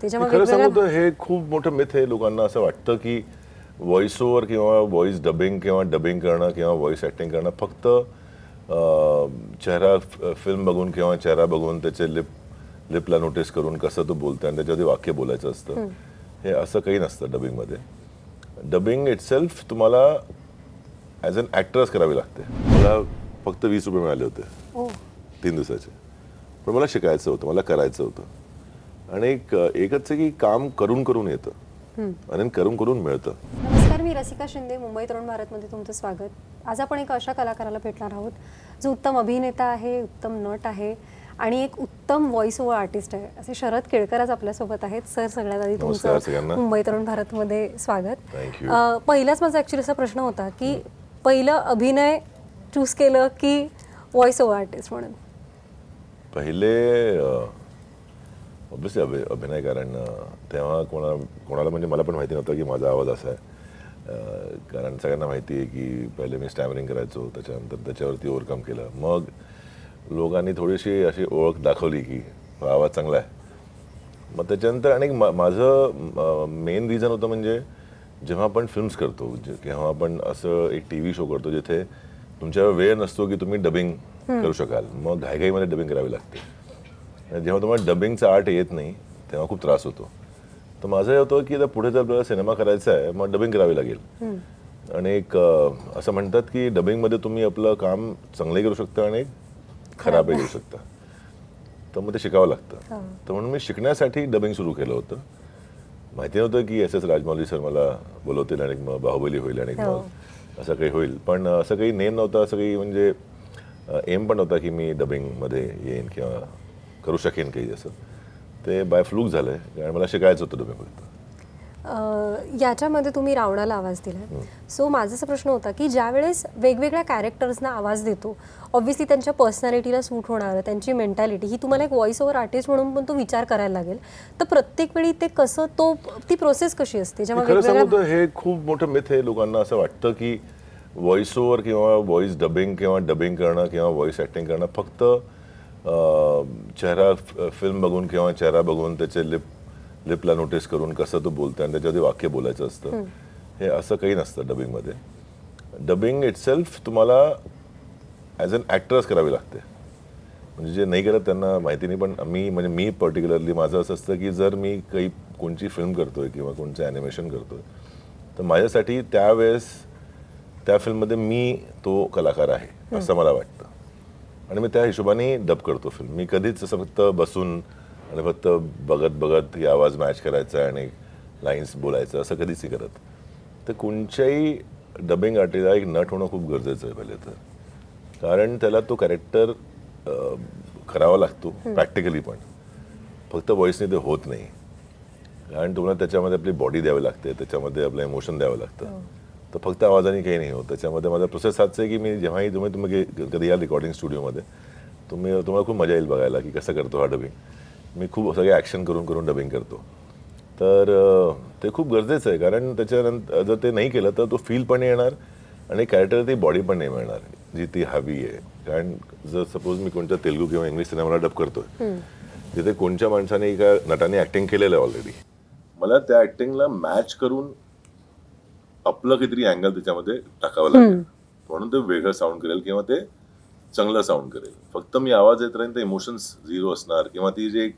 खरं सांगू तर हे खूप मोठं मिथ आहे लोकांना असं वाटतं की व्हॉइस ओव्हर किंवा व्हॉइस डबिंग किंवा डबिंग करणं किंवा व्हॉइस ॲक्टिंग करणं फक्त चेहरा फिल्म बघून किंवा चेहरा बघून त्याचे लिप लिपला नोटीस करून कसं तो बोलतोय आणि त्याच्यावरती वाक्य बोलायचं असतं. हे असं काही नसतं डबिंगमध्ये डबिंग इटसेल्फ तुम्हाला ॲज अन ॲक्टरच करावी लागते. मला फक्त वीस रुपये मिळाले होते. तीन दिवसाचे. पण मला शिकायचं होतं मला करायचं होतं. आणि एक एकच की काम करून करून येतं. आणि करून करून मिळतं. नमस्कार मी रसिका शिंदे मुंबई तरुण भारतमध्ये तुमचं स्वागत. आज आपण एका अशा कलाकाराला भेटणार आहोत जो उत्तम अभिनेता आहे उत्तम नट आहे आणि एक उत्तम व्हॉइस ओव्हर आर्टिस्ट आहे. असे शरद केळकर आज आपल्यासोबत आहेत. सर सगळ्यात आधी. तुमचं मुंबई तरुण भारतमध्ये स्वागत. पहिलाच माझा ॲक्च्युली असा प्रश्न होता की पहिलं अभिनय चूज केलं की व्हॉइस ओव्हर आर्टिस्ट म्हणून? पहिले ऑब्विसली अभि अभिनय कारण तेव्हा कोणा कोणाला म्हणजे मला पण माहिती नव्हतं की माझा आवाज असा आहे. कारण सगळ्यांना माहिती आहे की पहिले मी स्टॅमरिंग करायचो त्याच्यानंतर त्याच्यावरती ओव्हरकम केलं. मग लोकांनी थोडीशी अशी ओळख दाखवली की आवाज चांगला आहे. मग त्याच्यानंतर आणि मा- माझं मेन रिझन होतं म्हणजे जेव्हा आपण फिल्म्स करतो जे- किंवा आपण असं एक टी व्ही शो करतो जिथे तुमच्यावर वेळ नसतो की तुम्ही डबिंग करू शकाल. मग घाईघाईमध्ये डबिंग करावी लागते. जेव्हा तुम्हाला डबिंगचा आर्ट येत नाही तेव्हा खूप त्रास होतो. तर माझं हे होतं की आता पुढे जर आपल्याला सिनेमा करायचा आहे मग डबिंग करावी लागेल. आणि एक असं म्हणतात की डबिंगमध्ये तुम्ही आपलं काम चांगलंही करू शकता आणि खराबही करू शकता. तर मग ते शिकावं लागतं. तर म्हणून मी शिकण्यासाठी डबिंग सुरू केलं होतं. माहिती नव्हतं की एस एस राजमौली सर मला बोलवतील आणि मग बाहुबली होईल आणि हो. मग असं काही होईल. पण असं काही नेम नव्हतं असं काही म्हणजे एम पण नव्हता की मी डबिंगमध्ये येईन किंवा करू शकेन काही असं ते बाय फ्लूक झालं कारण मला शिकायचं होतं अं, याच्यामध्ये तुम्ही रावणाला आवाज दिला सो माझा असा प्रश्न होता की ज्यावेळेस वेगवेगळ्या कॅरेक्टर्सना आवाज देतो ऑब्व्हियसली त्यांच्या पर्सनॅलिटीला सूट होणार त्यांची मेंटॅलिटी ही तुम्हाला एक व्हॉइस ओव्हर आर्टिस्ट म्हणून पण तो विचार करायला लागेल. तर प्रत्येक वेळी ते कसं तो ती प्रोसेस कशी असते? जेव्हा हे खूप मोठं मिथ आहे. लोकांना असं वाटतं की व्हॉइस ओव्हर किंवा व्हॉइस डबिंग किंवा डबिंग करणं किंवा व्हॉइस ॲक्टिंग करणं फक्त चेहरा फिल्म बघून किंवा चेहरा बघून त्याचे लिप लिपला नोटीस करून कसं तो बोलतोय आणि त्याच्यावरती वाक्य बोलायचं असतं. हे असं काही नसतं डबिंगमध्ये डबिंग इटसेल्फ तुम्हाला ॲज अन ॲक्टरच करावी लागते. म्हणजे जे नाही करत त्यांना माहिती नाही पण मी म्हणजे मी पर्टिक्युलरली माझं असं असतं की जर मी काही कोणची फिल्म करतोय किंवा कोणचं ॲनिमेशन करतोय तर माझ्यासाठी त्यावेळेस त्या फिल्ममध्ये मी तो कलाकार आहे असं मला वाटतं. आणि मी त्या हिशोबाने डब करतो फिल्म मी कधीच असं फक्त बसून आणि फक्त बघत बघत ही आवाज मॅच करायचा आणि लाईन्स बोलायचं असं कधीच नाही करत. तर कोणत्याही डबिंग आर्टिस्टला एक नट होणं खूप गरजेचं आहे पहिले तर. कारण त्याला तो कॅरेक्टर करावा लागतो प्रॅक्टिकली पण. फक्त व्हॉइसने ते होत नाही. कारण तुम्हाला त्याच्यामध्ये आपली बॉडी द्यावी लागते त्याच्यामध्ये आपलं इमोशन द्यावं लागतं. तर फक्त आवाजाने काही नाही होत. त्याच्यामध्ये माझा प्रोसेस हाच आहे की मी जेव्हाही तुम्ही तुम्ही कधी या रेकॉर्डिंग स्टुडिओमध्ये तुम्ही तुम्हाला खूप मजा येईल बघायला की कसं करतो हा डबिंग मी खूप सगळे ॲक्शन करून करून डबिंग करतो. तर ते खूप गरजेचं आहे. कारण त्याच्यानंतर जर ते नाही केलं तर तो फील पण येणार आणि कॅरेक्टर ती बॉडी पण नाही मिळणार जी ती हवी आहे. कारण जर सपोज मी कोणत्या तेलगू किंवा इंग्लिश सिनेमाला डब करतोय तिथे कोणत्या माणसाने एका नटाने ॲक्टिंग केलेलं आहे ऑलरेडी मला त्या ॲक्टिंगला मॅच करून आपलं काहीतरी अँगल त्याच्यामध्ये टाकावं लागेल. म्हणून ते वेगळं साऊंड करेल किंवा ते चांगलं साऊंड करेल. फक्त मी आवाज येत राहीन तर इमोशन्स झिरो असणार किंवा ती जे एक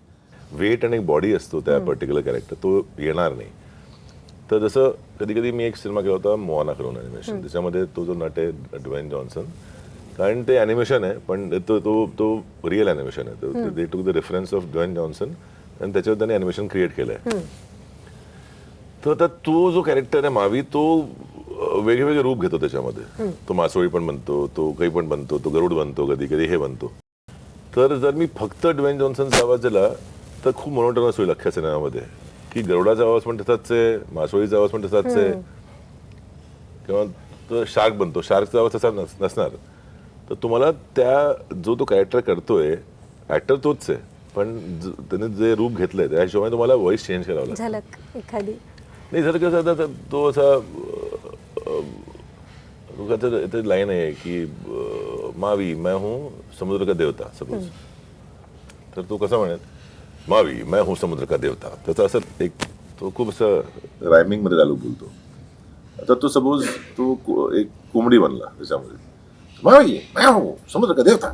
वेट आणि एक बॉडी असतो त्या पर्टिक्युलर कॅरेक्टर तो येणार नाही. तर जसं कधी कधी मी एक सिनेमा केला होता मोहाना करून अॅनिमेशन त्याच्यामध्ये तो जो नट आहे ड्वेन जॉन्सन कारण ते अॅनिमेशन आहे पण तो तो तो रिअल अॅनिमेशन आहे. They took the reference of Dwayne Johnson आणि त्याच्यावर त्यांनी अॅनिमेशन क्रिएट केलं आहे तर आता तो जो कॅरेक्टर आहे मावी तो वेगवेगळे रूप घेतो त्याच्यामध्ये. तो मासोळी पण बनतो तो काही पण बनतो तो गरुड बनतो कधी कधी हे बनतो. तर जर मी फक्त ड्वेन जॉन्सनचा आवाज दिला तर खूप मोनोटनस होईल अख्ख्या सिनेमामध्ये. की गरुडाचा आवाज पण तसाच आहे मासोळीचा आवाज पण तसाच आहे. किंवा तो शार्क बनतो शार्कचा आवाज तसा नस- नसणार. तर तुम्हाला त्या जो तो कॅरेक्टर करतोय ऍक्टर तोच आहे. पण त्याने जे रूप घेतलंय त्या हिशोबाने तुम्हाला व्हॉइस चेंज करावं लागतं. एखादी. नाही जर कसं आता तर तो असा ते लाईन आहे की मावी मैं हूँ समुद्र का देवता सपोज तर तो कसा म्हणेल? मावी मैं हूं समुद्र का देवता. त्याचा असं एक तो खूप असं रायमिंगमध्ये डायलॉग बोलतो. आता तो सपोज तो एक कोंबडी बनला त्याच्यामध्ये. मावी मैं हूं समुद्र का देवता.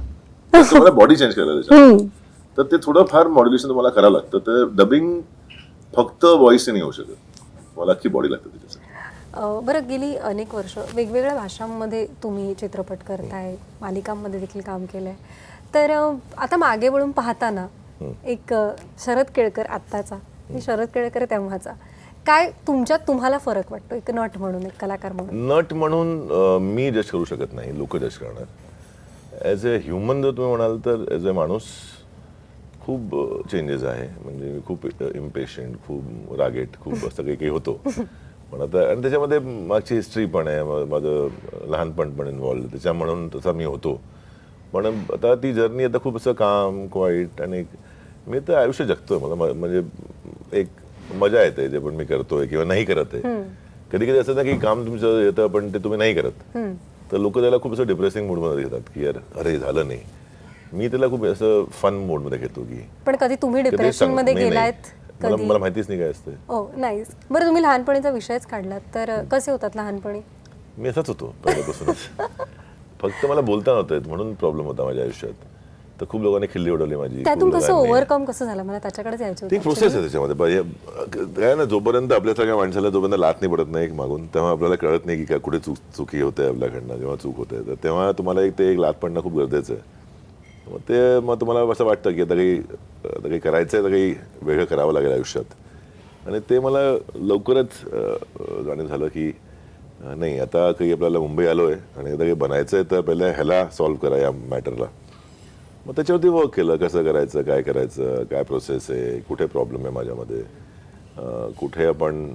मला बॉडी चेंज करायला त्याच्यात तर ते थोडं फार मॉड्युलेशन तुम्हाला करावं लागतं. तर डबिंग फक्त व्हॉइसने नाही होऊ शकत. मला अख्खी बॉडी लागते त्याच्यासाठी. बरं गेली अनेक वर्ष. वेगवेगळ्या भाषांमध्ये तुम्ही चित्रपट करताय मालिकांमध्ये देखील काम केलंय. तर अ, आता मागे वळून पाहताना एक शरद केळकर आत्ताचा शरद केळकर तेव्हाचा. काय तुमच्यात तुम्हाला फरक वाटतो? एक नट म्हणून एक कलाकार म्हणून. नट म्हणून मी जज करू शकत नाही. लोक जज करणार. ॲज अ ह्युमन जर तुम्ही म्हणाल तर ॲज अ माणूस खूप चेंजेस आहे. म्हणजे मी खूप इम्पेशंट खूप रागेट खूप असं काही काही होतो. पण आता आणि त्याच्यामध्ये मागची हिस्ट्री पण आहे. माझं लहानपण पण इन्वॉल्व त्याच्या म्हणून तसा मी होतो. पण आता ती जर्नी आता खूप असं काम क्वाईट आणि मी तर आयुष्य जगतोय. मला म्हणजे एक मजा येते जे पण मी करतोय किंवा नाही करत आहे. कधी कधी असं ना की काम तुमचं येतं पण ते तुम्ही नाही करत. तर लोक त्याला खूप असं डिप्रेसिंग मूडमध्ये घेतात की यार अरे झालं नाही. मी त्याला खूप असं फन मोडमध्ये घेतो की पण कधी तुम्ही डिप्रेशनमध्ये नाही, नाही. गेलायत मला माहितीच नाही काय असते हो नाहीच. बरं तुम्ही लहानपणीचा विषयच काढलात तर कसे होतात लहानपणी? मी असाच होतो पहिल्यापासूनच. फक्त मला बोलता नव्हतं येत म्हणून प्रॉब्लेम होता माझ्या आयुष्यात. तर खूप लोकांनी खिल्ली उडवली माझी त्यातून कसं ओव्हरकम कसं झालं? मला त्याच्याकडेच यायचं ती प्रोसेस आहे त्याच्यामध्ये. काय ना जोपर्यंत आपल्या सगळ्या माणसाला जोपर्यंत लात नाही पडत नाही एक मागून तेव्हा आपल्याला कळत नाही की काय कुठे चूक चुकी होते आपल्याकडनं जेव्हा चूक होते तर तेव्हा तुम्हाला एक ते एक लात पडणं खूप गरजेचं आहे. मग ते मग तुम्हाला असं वाटतं की आता काही आता काही करायचं आहे तर काही वेगळं करावं लागेल आयुष्यात. आणि ते मला लवकरच जाणीव झालं की नाही आता काही आपल्याला मुंबई आलो आहे आणि आता काही बनायचं आहे तर पहिल्या ह्याला सॉल्व्ह करा या मॅटरला मग त्याच्यावरती वर्क केलं कसं करायचं काय करायचं काय प्रोसेस आहे कुठे प्रॉब्लेम आहे माझ्यामध्ये? कुठे आपण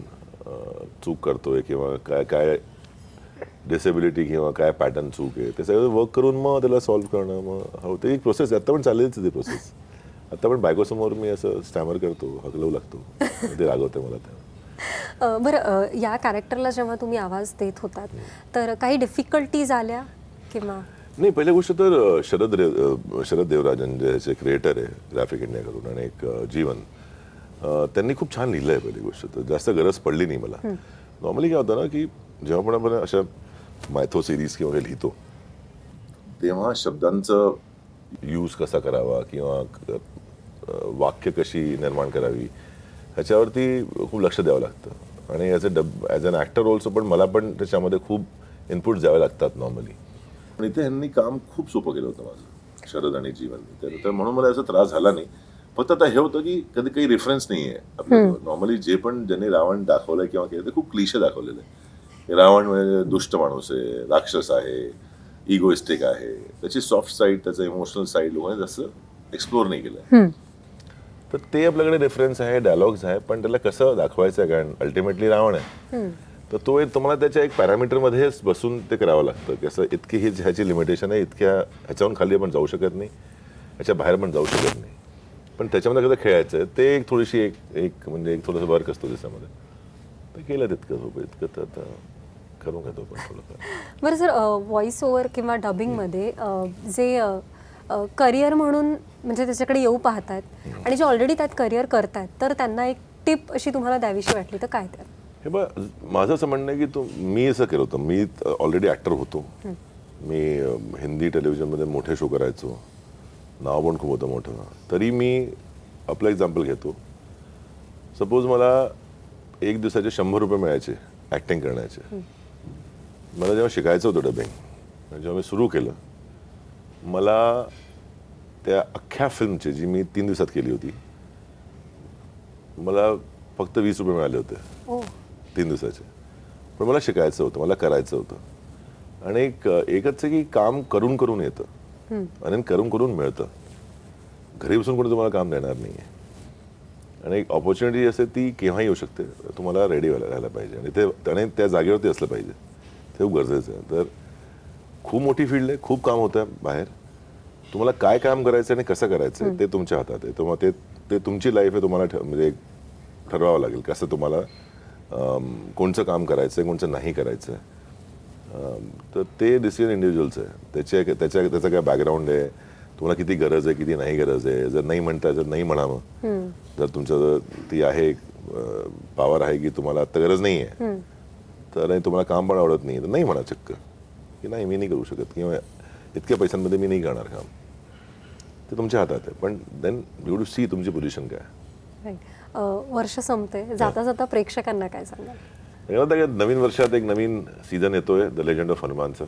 चूक करतोय किंवा काय काय डिसेबिलिटी किंवा काय पॅटर्न चूक आहे ते सगळं वर्क करून मग त्याला सॉल्व्ह करणं मग हो ते एक प्रोसेस आहे. आता पण चाललीच ती प्रोसेस आता पण बायकोसमोर मी असं स्टॅमर करतो हकलवू लागतो. ते रागवते मला ते बरं या कॅरेक्टरला जेव्हा तुम्ही आवाज देत होतात तर काही डिफिकल्टीज आल्या किंवा? नाही पहिली गोष्ट तर शरद शरद देवराजन जे क्रिएटर आहे ग्राफिक इंडियाकडून आणि एक जीवन त्यांनी खूप छान लिहिलं आहे पहिली गोष्ट. तर जास्त गरज पडली नाही मला. नॉर्मली काय होतं ना की जेव्हा पण आपण अशा मायथो सिरीज किंवा काही लिहितो तेव्हा शब्दांचं यूज कसा करावा किंवा वाक्य कशी निर्माण करावी ह्याच्यावरती खूप लक्ष द्यावं लागतं. आणि as a dub as an actor also पण मला पण त्याच्यामध्ये खूप इनपुट द्यावे लागतात नॉर्मली पण इथे ह्यांनी काम खूप सोपं केलं होतं माझं शरद आणि जीवन. तर तर म्हणून मला याचा त्रास झाला नाही. फक्त आता हे होतं की कधी काही रेफरन्स नाही आहे नॉर्मली जे पण ज्यांनी रावण दाखवलंय किंवा केलं ते खूप क्लिशे दाखवलेलं आहे. रावण म्हणजे दुष्ट माणूस आहे राक्षस आहे इगोइस्टिक आहे. त्याची सॉफ्ट साईड त्याचं इमोशनल साईड लोकांनी जास्त एक्सप्लोर नाही केलं तर ते आपल्याकडे रेफरन्स आहे डायलॉग्स आहे पण त्याला कसं दाखवायचं आहे? कारण अल्टिमेटली रावण आहे. तर तो एक तुम्हाला त्याच्या एक पॅरामीटरमध्येच बसून ते करावं लागतं की असं इतकी ही ह्याची लिमिटेशन आहे इतक्या ह्याच्याहून खाली आपण जाऊ शकत नाही ह्याच्या बाहेर पण जाऊ शकत नाही. पण त्याच्यामध्ये कसं खेळायचं आहे ते एक थोडीशी एक एक म्हणजे एक थोडंसं वर्क असतो त्याच्यामध्ये. तर केलं तितकं सोपं इतकं तर करून घेतो पण बरं सर व्हॉइस ओव्हर किंवा डबिंगमध्ये जे करिअर म्हणून म्हणजे त्याच्याकडे येऊ पाहतात आणि जे ऑलरेडी त्यात करिअर करतायत तर त्यांना एक टिप अशी तुम्हाला द्यावीशी वाटली तर काय त्यात हे बघ माझं असं म्हणणं आहे की तो मी असं केलं होतं. मी ऑलरेडी ॲक्टर होतो. मी अ, हिंदी टेलिव्हिजनमध्ये मोठे शो करायचो. नाव पण खूप होतं मोठं. तरी मी आपलं एक्झाम्पल घेतो. सपोज मला एक दिवसाचे शंभर रुपये मिळायचे ॲक्टिंग करण्याचे. मला जेव्हा शिकायचं होतं डबिंग जेव्हा मी सुरू केलं मला त्या अख्ख्या फिल्मची जी मी तीन दिवसात केली होती मला फक्त वीस रुपये मिळाले होते. ओ तीन दिवसाचे. पण मला शिकायचं होतं मला करायचं होतं. आणि एक एकच आहे की काम करून करून येतं. आणि करून करून मिळतं. घरी बसून कोणी तुम्हाला काम देणार नाही आहे आणि एक ऑपॉर्च्युनिटी असते ती केव्हाही येऊ शकते. तुम्हाला रेडी व्हायला राहायला पाहिजे. आणि ते आणि त्या जागेवरती असलं पाहिजे. ते खूप गरजेचं आहे. तर खूप मोठी फील्ड आहे खूप काम होतं बाहेर. तुम्हाला काय काम करायचं आणि कसं करायचं ते तुमच्या हातात आहे. तुम्हाला ते ते तुमची लाईफ आहे तुम्हाला म्हणजे ठरवावं लागेल कसं तुम्हाला कोणचं काम करायचं आहे कोणचं नाही करायचं आहे तर ते डिसिजन इंडिव्हिज्युअलचं आहे. त्याचे त्याच्या त्याचं काय बॅकग्राऊंड आहे. तुम्हाला किती गरज आहे किती नाही गरज आहे. जर नाही म्हणता तर नाही म्हणावं जर तुमचं जर ती आहे पॉवर आहे की तुम्हाला आता गरज नाही आहे. तर आणि तुम्हाला काम पण आवडत नाही. तर नाही म्हणा चक्क. की नाही मी नाही करू शकत. किंवा इतक्या पैशांमध्ये मी नाही करणार काम. ते तुमच्या हातात आहे. पण देन यू टू सी तुमची पोझिशन काय. वर्ष संपते जाता जाता प्रेक्षकांना काय की नवीन वर्षात एक नवीन सीझन येतोय द लेजंड ऑफ हनुमानचं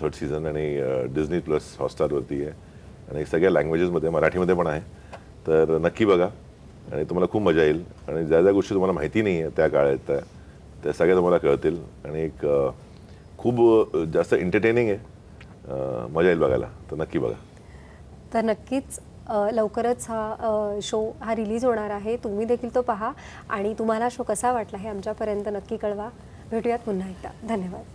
थर्ड सीझन आणि डिझनी प्लस हॉटस्टारवरती आहे. आणि सगळ्या लँग्वेजेसमध्ये मराठीमध्ये पण आहे. तर नक्की बघा. आणि तुम्हाला खूप मजा येईल. आणि ज्या ज्या गोष्टी तुम्हाला माहिती नाही आहे त्या काळात त्या त्या सगळ्या तुम्हाला कळतील. आणि एक खूप जास्त एंटरटेनिंग आहे मजा येईल बघायला. तर नक्की बघा. तर नक्कीच लवकरच हा शो हा रिलीज होणार आहे. तुम्ही देखील तो पहा. आणि तुम्हाला शो कसा वाटला हे आमच्यापर्यंत नक्की कळवा. भेटूयात पुन्हा एकदा. धन्यवाद.